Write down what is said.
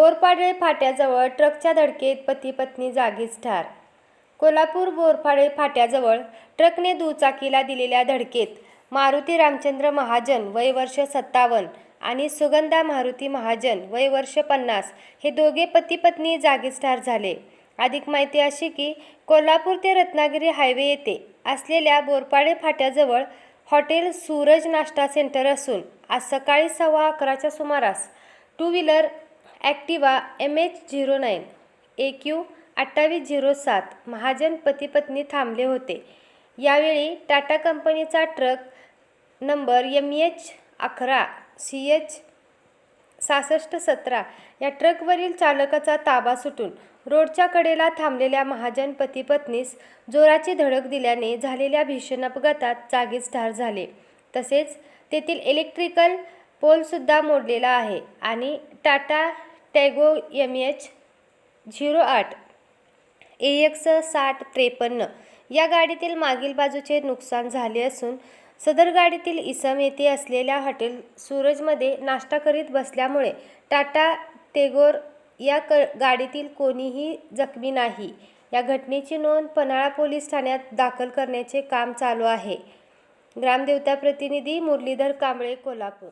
बोरपाडे फाट्याजवळ ट्रकच्या धडकेत पती पत्नी जागीच ठार. कोल्हापूर बोरपाडे फाट्याजवळ ट्रकने दुचाकीला दिलेल्या धडकेत मारुती रामचंद्र महाजन वय वर्ष सत्तावन्न आणि सुगंधा मारुती महाजन वय वर्ष पन्नास हे दोघे पती पत्नी जागीच ठार झाले. अधिक माहिती अशी की कोल्हापूर ते रत्नागिरी हायवे येथे असलेल्या बोरपाडे फाट्याजवळ हॉटेल सूरज नाश्ता सेंटर असून आज सकाळी सव्वा अकराच्या सुमारास two wheeler Activa M H zero nine A Q अठ्ठावीस झिरो सात महाजन पतीपत्नी थांबले होते. यावेळी टाटा कंपनीचा ट्रक नंबर एम एच अकरा सी एच सहासष्ट सतरा या ट्रकवरील चालकाचा ताबा सुटून रोडच्या कडेला थांबलेल्या महाजन पती पत्नीस जोराची धडक दिल्याने झालेल्या भीषण अपघातात जागीच ठार झाले. तसेच तेथील इलेक्ट्रिकल पोलसुद्धा मोडलेला आहे आणि Tata Tiago M H zero आठ ए एक्स साठ त्रेपन्न या गाडीतील मागील बाजूचे नुकसान झाले असून सदर गाडीतील इसम येथे असलेल्या हॉटेल सूरजमध्ये नाश्ता करीत बसल्यामुळे टाटा टेगोर या क गाडीतील कोणीही जखमी नाही. या घटनेची नोंद पन्हाळा पोलीस ठाण्यात दाखल करण्याचे काम चालू आहे. ग्रामदेवता प्रतिनिधी मुरलीधर कांबळे कोल्हापूर.